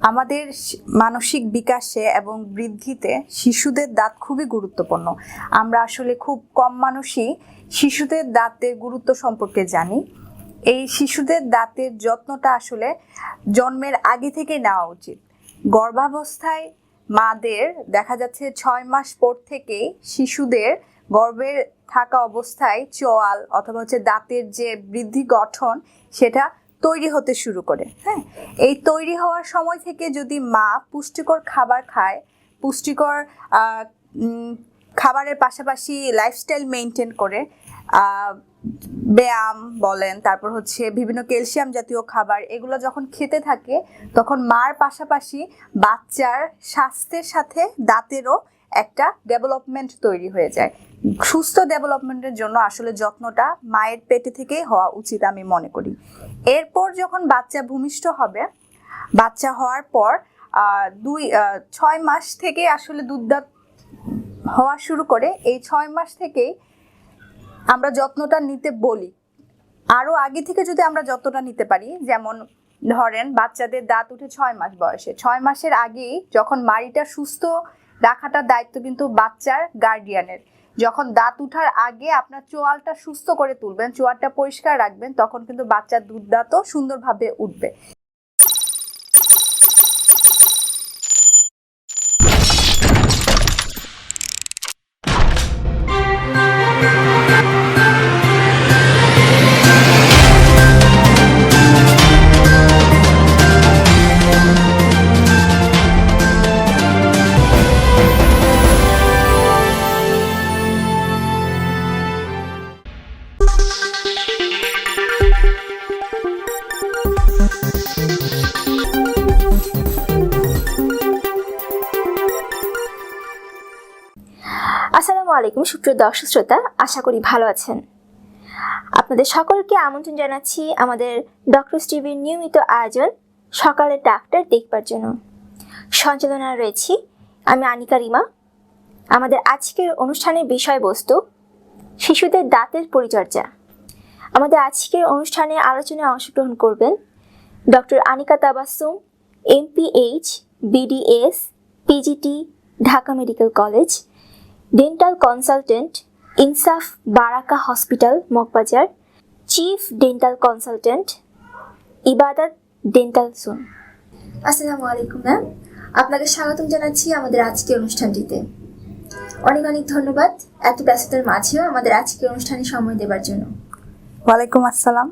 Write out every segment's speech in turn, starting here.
আমাদের মানসিক বিকাশে এবং বৃদ্ধিতে শিশুদের দাঁত খুবই গুরুত্বপূর্ণ। আমরা আসলে খুব কম মানুষই শিশুদের দাঁতের গুরুত্ব সম্পর্কে জানি। এই শিশুদের দাঁতের যত্নটা আসলে জন্মের আগে থেকে নেওয়া উচিত। গর্ভাবস্থায় মাদের দেখা যাচ্ছে ছয় মাস পর থেকেই শিশুদের গর্ভে থাকা অবস্থায় চোয়াল অথবা হচ্ছে দাঁতের যে বৃদ্ধি গঠন, সেটা তৈরি হতে শুরু করে হ্যাঁ? এই তৈরি হওয়ার সময় থেকে যদি মা পুষ্টিকর খাবার খায়, পুষ্টিকর খাবারের পাশাপাশি লাইফস্টাইল মেনটেন করে ব্যায়াম বলেন, তারপর হচ্ছে বিভিন্ন ক্যালসিয়াম জাতীয় খাবার, এগুলো যখন খেতে থাকে, তখন মার পাশাপাশি বাচ্চার স্বাস্থ্যের সাথে দাঁতেরও একটা ডেভেলপমেন্ট তৈরি হয়ে যায়। সুস্থ ডেভেলপমেন্টের জন্য আসলে যত্নটা মায়ের পেটে থেকেই হওয়া উচিত আমি মনে করি। এরপর যখন বাচ্চা ভূমিষ্ঠ হবে, বাচ্চা হওয়ার পর দুই ছয় মাস থেকে আসলে দুধদাত হওয়া শুরু করে, এই ছয় মাস থেকেই আমরা যত্নটা নিতে বলি। আরও আগে থেকে যদি আমরা যত্নটা নিতে পারি, যেমন ধরেন বাচ্চাদের দাঁত উঠে ছয় মাস বয়সে, ছয় মাসের আগেই যখন মাড়িটা সুস্থ রাখাটার দায়িত্ব কিন্তু বাচ্চার গার্ডিয়ানের যখন দাঁত উঠার আগে আপনার চোয়ালটা সুস্থ করে তুলবেন, চোয়ালটা পরিষ্কার রাখবেন, তখন কিন্তু বাচ্চার দুধ দাঁতও সুন্দরভাবে উঠবে। আলাইকুম সুপ্রিয় দর্শক শ্রোতা, আশা করি ভালো আছেন। আপনাদের সকলকে আমন্ত্রণ জানাচ্ছি আমাদের ডক্টর টিভির নিয়মিত আয়োজন সকালের ডাক্তার দেখবার জন্য। সঞ্চালনায় রয়েছি আমি আনিকা রিমা। আমাদের আজকের অনুষ্ঠানের বিষয়বস্তু, শিশুদের দাঁতের পরিচর্যা। আমাদের আজকের অনুষ্ঠানে আলোচনায় অংশগ্রহণ করবেন doctor Anika Tabassum MPH BDS PGT Dhaka medical college dental consultant Insaf Barakah hospital Moghbazar chief dental consultant Ibadat dental zone আসসালামু আলাইকুম ম্যাম আপনাকে স্বাগতম জানাচ্ছি আমাদের আজকের অনুষ্ঠানটিতে। অনেক অনেক ধন্যবাদ এত ব্যস্ততার মাঝেও আমাদের আজকের অনুষ্ঠানে সময় দেওয়ার জন্য। ওয়ালাইকুম আসসালাম।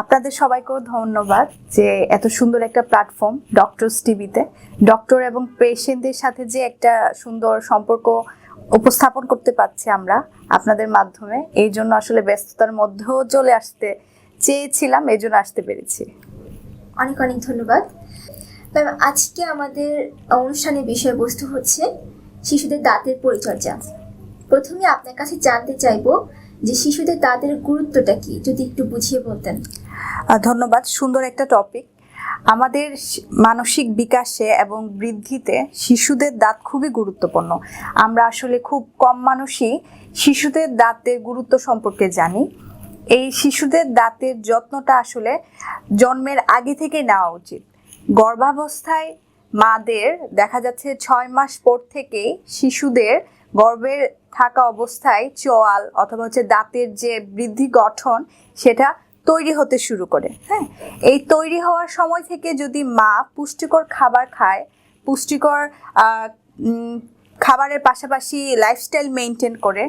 আপনাদের সবাইকেও ধন্যবাদ যে এত সুন্দর একটা প্ল্যাটফর্ম ডক্টরস টিভিতে ডক্টর এবং পেশেন্টদের সাথে যে একটা সুন্দর সম্পর্ক উপস্থাপন করতে পারছি আমরা আপনাদের মাধ্যমে। এই জন্য আসলে ব্যস্ততার মধ্যেও চলে আসতে চেয়েছিলাম এই জন্য আসতে পেরেছি। অনেক অনেক ধন্যবাদ। ম্যাম আজকে আমাদের অনুষ্ঠানের বিষয়বস্তু হচ্ছে শিশুদের দাঁতের পরিচর্যা। প্রথমে আপনার কাছে জানতে চাইব যে শিশুদের দাঁতের গুরুত্বটা কি যদি একটু বুঝিয়ে বলতেন। ধন্যবাদ সুন্দর একটা টপিক আমাদের মানসিক বিকাশে এবং বৃদ্ধিতে শিশুদের দাঁত খুবই গুরুত্বপূর্ণ। আমরা আসলে খুব কম মানুষই শিশুদের দাঁতের গুরুত্ব সম্পর্কে জানি। এই শিশুদের দাঁতের যত্নটা আসলে জন্মের আগে থেকে নেওয়া উচিত। গর্ভাবস্থায় মাদের দেখা যাচ্ছে ছয় মাস পর থেকেই শিশুদের গর্ভে থাকা অবস্থায় চোয়াল অথবা হচ্ছে দাঁতের যে বৃদ্ধি গঠন, সেটা তৈরি হতে শুরু করে হ্যাঁ? এই তৈরি হওয়ার সময় থেকে যদি মা পুষ্টিকর খাবার খায়, পুষ্টিকর খাবারের পাশাপাশি লাইফস্টাইল মেনটেন করে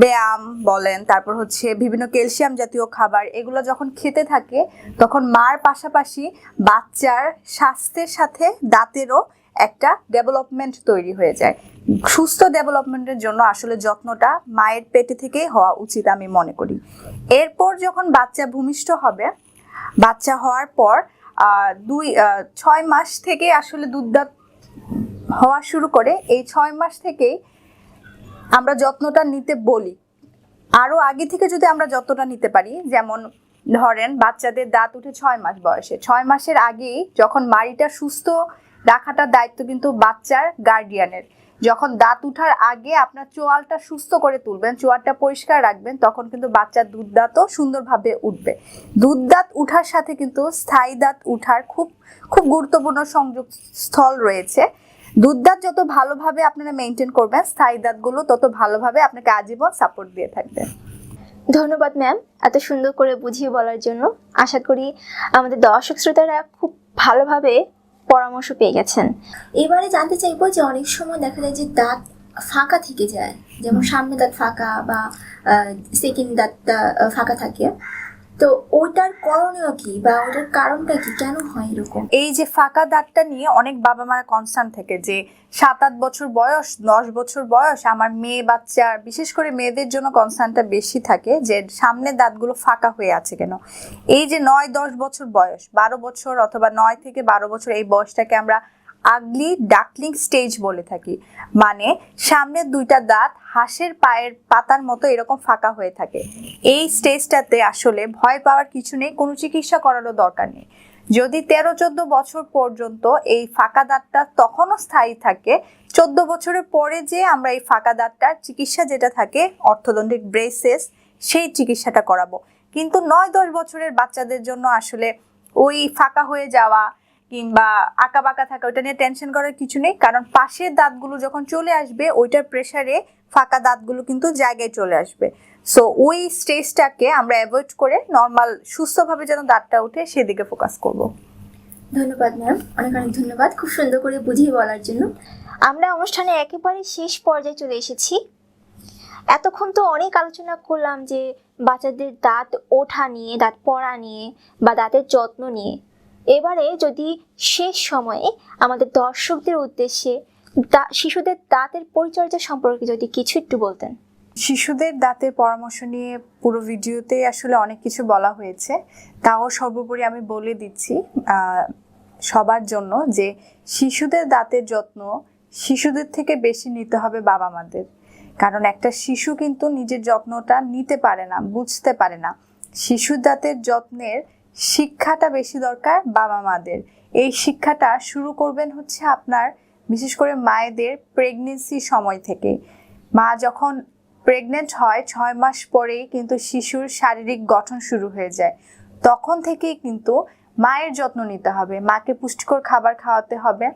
ব্যায়াম বলেন, তারপর হচ্ছে বিভিন্ন ক্যালসিয়াম জাতীয় খাবার, এগুলো যখন খেতে থাকে, তখন মার পাশাপাশি বাচ্চার স্বাস্থ্যের সাথে দাঁতেরও একটা ডেভেলপমেন্ট তৈরি হয়ে যায়। সুস্থ ডেভেলপমেন্টের জন্য আসলে যত্নটা মায়ের পেটে থেকেই হওয়া উচিত আমি মনে করি। এরপর যখন বাচ্চা ভূমিষ্ঠ হবে, বাচ্চা হওয়ার পর দুই ছয় মাস থেকে আসলে দুধদাত হওয়া শুরু করে, এই ছয় মাস থেকেই আমরা যত্নটা নিতে বলি। আরও আগে থেকে যদি আমরা যত্নটা নিতে পারি, যেমন ধরেন বাচ্চাদের দাঁত উঠে ছয় মাস বয়সে, ছয় মাসের আগেই যখন মাড়িটা সুস্থ রাখাটার দায়িত্ব কিন্তু বাচ্চার গার্ডিয়ানের যখন দাঁত উঠার আগে আপনার চোয়ালটা সুস্থ করে তুলবেন, চোয়ালটা পরিষ্কার রাখবেন, তখন কিন্তু বাচ্চার দুধ দাঁতও সুন্দরভাবে উঠবে। দুধ দাঁত উঠার সাথে কিন্তু স্থায়ী দাঁত উঠার খুব খুব গুরুত্বপূর্ণ সংযোগ স্থল রয়েছে। দুধ দাঁত যত ভালোভাবে আপনারা মেনটেন করবেন, স্থায়ী দাঁতগুলো তত ভালোভাবে আপনাকে আজীবন সাপোর্ট দিয়ে থাকবে। ধন্যবাদ ম্যাম এত সুন্দর করে বুঝিয়ে বলার জন্য। আশা করি আমাদের দর্শক শ্রোতারা খুব ভালোভাবে পরামর্শ পেয়ে গেছেন। এবারে জানতে চাইব যে অনেক সময় দেখা যায় যে দাঁত ফাঁকা থেকে যায়। যেমন সামনে দাঁত ফাঁকা বা সেকেন্ড দাঁতটা ফাঁকা থাকে। তো ওইটার করণীয় কি বা ওইটার কারণটা কি? কেন হয় এরকম? এই যে ফাঁকা দাঁতটা নিয়ে অনেক বাবা মারা কনসার্ন থাকে যে সাত আট বছর বয়স, দশ বছর বয়স আমার মেয়ে, বাচ্চা, বিশেষ করে মেয়েদের জন্য কনসার্নটা বেশি থাকে যে সামনের দাঁতগুলো ফাঁকা হয়ে আছে কেন? এই যে নয়, দশ বছর বয়স, বারো বছর অথবা নয় থেকে বারো বছর এই বয়সটাকে আমরা আগলি ডাকলিং স্টেজ বলে থাকি। মানে সামনের দুইটা দাঁত হাঁসের পায়ের পাতার মতো এরকম ফাঁকা হয়ে থাকে। এই স্টেজটাতে আসলে ভয় পাওয়ার কিছু নেই, কোনো চিকিৎসা করারও দরকার নেই। যদি তেরো চোদ্দ বছর পর্যন্ত এই ফাঁকা দাঁতটা তখনও স্থায়ী থাকে, চোদ্দ বছরের পরে যে আমরা এই ফাঁকা দাঁতটার চিকিৎসা যেটা থাকে, অর্থদণ্ডিক ব্রেসেস, সেই চিকিৎসাটা করাবো। কিন্তু নয় দশ বছরের বাচ্চাদের জন্য আসলে ওই ফাঁকা হয়ে যাওয়া কিংবা আঁকা বাঁকা থাকা ওইটা নিয়ে টেনশন করার কিছু নেই। কারণ পাশের দাঁতগুলো যখন চলে আসবে ওইটার প্রেসারে ফাঁকা দাঁতগুলো কিন্তু জায়গায় চলে আসবে। সো ওই স্টেজটাকে আমরা অ্যাভয়েড করে নর্মাল সুস্থভাবে যেন দাঁতটা ওঠে সেদিকে ফোকাস করব। ধন্যবাদ ম্যাম অনেক অনেক ধন্যবাদ। খুব সুন্দর করে বুঝিয়ে বলার জন্য। আমরা অনুষ্ঠানে একেবারে শেষ পর্যায়ে চলে এসেছি। এতক্ষণ তো অনেক আলোচনা করলাম যে বাচ্চাদের দাঁত ওঠা নিয়ে দাঁত পড়া নিয়ে বা দাঁতের যত্ন নিয়ে। এবারে যদি শেষ সময়ে আমাদের দর্শকদের উদ্দেশ্যে শিশুদের দাঁতের পরিচর্যা সম্পর্কে যদি কিছু একটু বলতেন। শিশুদের দাঁতের পরামর্শ নিয়ে পুরো ভিডিওতে আসলে অনেক কিছু বলা হয়েছে। তাও সর্বোপরি আমি বলে দিচ্ছি সবার জন্য যে শিশুদের দাঁতের যত্ন শিশুদের থেকে বেশি নিতে হবে বাবা মাদের। কারণ একটা শিশু কিন্তু নিজের যত্নটা নিতে পারে না, বুঝতে পারে না। শিশুর দাঁতের যত্নের শিক্ষাটা বেশি দরকার বাবা মাদের। এই শিক্ষাটা শুরু করবেন হচ্ছে আপনার, বিশেষ করে মায়েদের প্রেগনেন্সি সময় থেকে। মা যখন প্রেগনেন্ট হয়, ছয় মাস পরেই কিন্তু শিশুর শারীরিক গঠন শুরু হয়ে যায়। তখন থেকেই কিন্তু মায়ের যত্ন নিতে হবে। মাকে পুষ্টিকর খাবার খাওয়াতে হবে।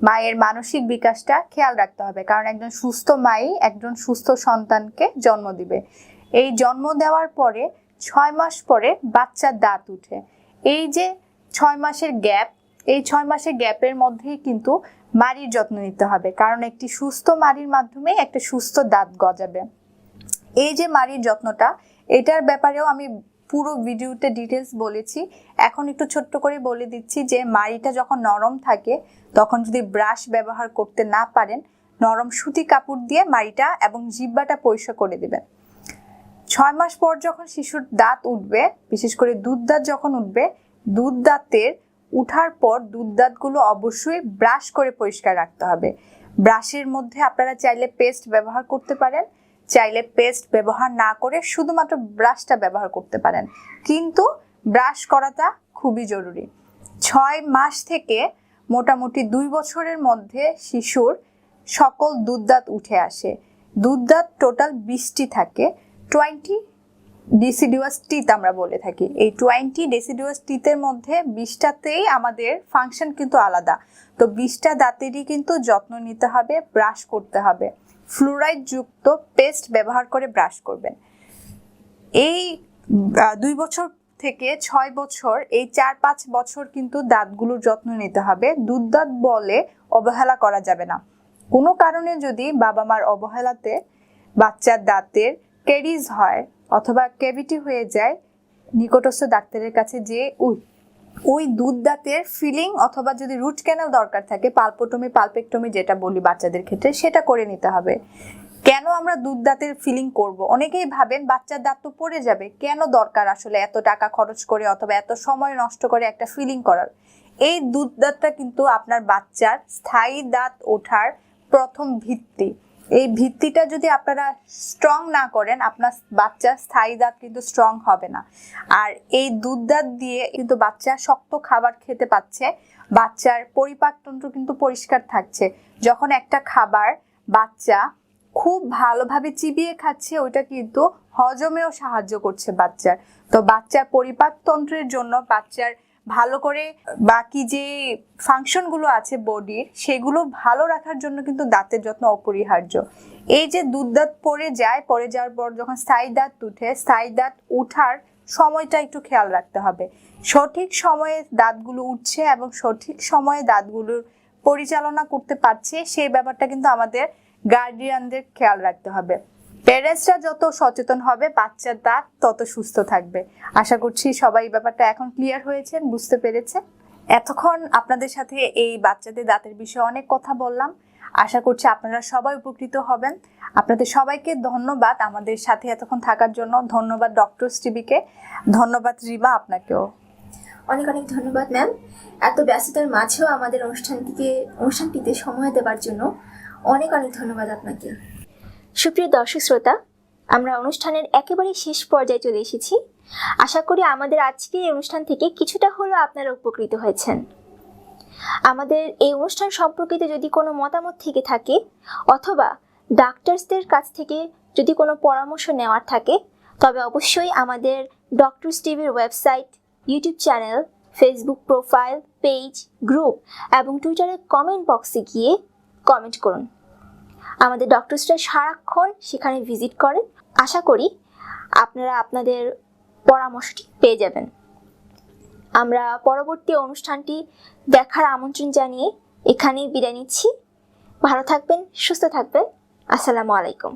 মায়ের মানসিক বিকাশটা খেয়াল রাখতে হবে। কারণ একজন সুস্থ মাই একজন সুস্থ সন্তানকে জন্ম দিবে। এই জন্ম দেওয়ার পরে ছয় মাস পরে বাচ্চার দাঁত উঠে। এই যে ছয় মাসের গ্যাপ, এই ছয় মাসের গ্যাপের মধ্যেই কিন্তু মারির যত্ন নিতে হবে। কারণ একটি সুস্থ মারির মাধ্যমে একটা সুস্থ দাঁত গজাবে। এই যে মারির যত্নটা, এটার ব্যাপারেও আমি পুরো ভিডিওতে ডিটেলস বলেছি। এখন একটু ছোট্ট করে বলে দিচ্ছি যে মাড়িটা যখন নরম থাকে, তখন যদি ব্রাশ ব্যবহার করতে না পারেন, নরম সুতি কাপড় দিয়ে মাড়িটা এবং জিব্বাটা পরিষ্কার করে দেবেন। ছয় মাস পর যখন শিশুর দাঁত উঠবে, বিশেষ করে দুধ দাঁত যখন উঠবে দুধ দাঁতের উঠার পর দুধ দাঁতগুলো অবশ্যই ব্রাশ করে পরিষ্কার রাখতে হবে। ব্রাশের মধ্যে আপনারা চাইলে পেস্ট ব্যবহার করতে পারেন, চাইলে পেস্ট ব্যবহার না করে শুধুমাত্র ব্রাশটা ব্যবহার করতে পারেন। কিন্তু ব্রাশ করাটা খুবই জরুরি। ছয় মাস থেকে মোটামুটি দুই বছরের মধ্যে শিশুর সকল দুধ দাঁত উঠে আসে। দুধ দাঁত টোটাল বিশটি থাকে। টোয়েন্টি ডেসিডুয়াস টিথ আমরা বলে থাকি। এই টোয়েন্টি ডেসিডুয়াস টিথের মধ্যে বিশটাতেই আমাদের ফাংশন কিন্তু আলাদা। তো বিশটা দাঁতেরই কিন্তু যত্ন নিতে হবে ব্রাশ করতে হবে। ফ্লুরাইড যুক্ত পেস্ট ব্যবহার করে ব্রাশ করবেন। এই দুই বছর থেকে ছয় বছর, এই চার পাঁচ বছর কিন্তু দাঁতগুলোর যত্ন নিতে হবে। দুধ দাঁত বলে অবহেলা করা যাবে না। কোনো কারণে যদি বাবা মার অবহেলাতে বাচ্চার দাঁতের কেরিজ হয় অথবা ক্যাভিটি হয়ে যায়, নিকটস্থ ডাক্তারের কাছে যে ওই ওই দুধ দাঁতের ফিলিং অথবা যদি রুট ক্যানেল দরকার থাকে, পালপোটমি, পালপেক্টমি যেটা বলি বাচ্চাদের ক্ষেত্রে, সেটা করে নিতে হবে। কেন আমরা দুধ দাঁতের ফিলিং করব? অনেকেই ভাবেন বাচ্চার দাঁত তো পড়ে যাবে, কেন দরকার আসলে এত টাকা খরচ করে অথবা এত সময় নষ্ট করে একটা ফিলিং করার? এই দুধ দাঁতটা কিন্তু আপনার বাচ্চার স্থায়ী দাঁত ওঠার প্রথম ভিত্তি। এই ভিত্তিটা যদি আপনারা স্ট্রং না করেন, আপনার বাচ্চার স্থায়ী দাঁত কিন্তু স্ট্রং হবে না। আর এই দুধ দাঁত দিয়ে কিন্তু বাচ্চা শক্ত খাবার খেতে পাচ্ছে, বাচ্চার পরিপাকতন্ত্র কিন্তু পরিষ্কার থাকছে। যখন একটা খাবার বাচ্চা খুব ভালোভাবে চিবিয়ে খাচ্ছে, ওইটা কিন্তু হজমেও সাহায্য করছে বাচ্চার। তো বাচ্চার পরিপাকতন্ত্রের জন্য বাচ্চার ভালো করে বাকি যে ফাংশনগুলো আছে বডির সেগুলো ভালো রাখার জন্য কিন্তু দাঁতের যত্ন অপরিহার্য। এই যে দুধ দাঁত পড়ে যায়, পড়ে যাওয়ার পর যখন স্থায়ী দাঁত উঠে, স্থায়ী দাঁত উঠার সময়টা একটু খেয়াল রাখতে হবে। সঠিক সময়ে দাঁতগুলো উঠছে এবং সঠিক সময়ে দাঁতগুলোর পরিচালনা করতে পারছে, সেই ব্যাপারটা কিন্তু আমাদের গার্ডিয়ানদের খেয়াল রাখতে হবে। প্যারেন্টসরা যত সচেতন হবে, বাচ্চার দাঁত তত সুস্থ থাকবে। আশা করছি সবাই ব্যাপারটা এখন ক্লিয়ার হয়েছেন বুঝতে পেরেছেন এতক্ষণ আপনাদের সাথে এই বাচ্চাদের দাঁতের বিষয়ে অনেক কথা বললাম। আশা করছি আপনারা সবাই উপকৃত হবেন। আপনাদের সবাইকে ধন্যবাদ আমাদের সাথে এতক্ষণ থাকার জন্য। ধন্যবাদ ডক্টর টিভিকে ধন্যবাদ রিমা আপনাকেও। অনেক অনেক ধন্যবাদ ম্যাম এত ব্যস্ততার মাঝেও আমাদের অনুষ্ঠানটিকে অনুষ্ঠানটিতে সময় দেওয়ার জন্য অনেক অনেক ধন্যবাদ আপনাকে। সুপ্রিয় দর্শক শ্রোতা, আমরা অনুষ্ঠানের একেবারে শেষ পর্যায়ে চলে এসেছি। আশা করি আমাদের আজকের এই অনুষ্ঠান থেকে কিছুটা হলেও আপনারা উপকৃত হয়েছেন। আমাদের এই অনুষ্ঠান সম্পর্কিত যদি কোনো মতামত থেকে থাকে, অথবা ডাক্তারসদের কাছ থেকে যদি কোনো পরামর্শ নেওয়ার থাকে, তবে অবশ্যই আমাদের ডক্টরস টিভির website, YouTube channel, Facebook profile, page, group এবং টুইটারে কমেন্ট বক্সে গিয়ে কমেন্ট করুন। আমাদের ডক্টরসরা সারাক্ষণ সেখানে ভিজিট করেন। আশা করি আপনারা আপনাদের পরামর্শটি পেয়ে যাবেন। আমরা পরবর্তী অনুষ্ঠানটি দেখার আমন্ত্রণ জানিয়ে এখানেই বিদায় নিচ্ছি। ভালো থাকবেন, সুস্থ থাকবেন। আসসালামু আলাইকুম।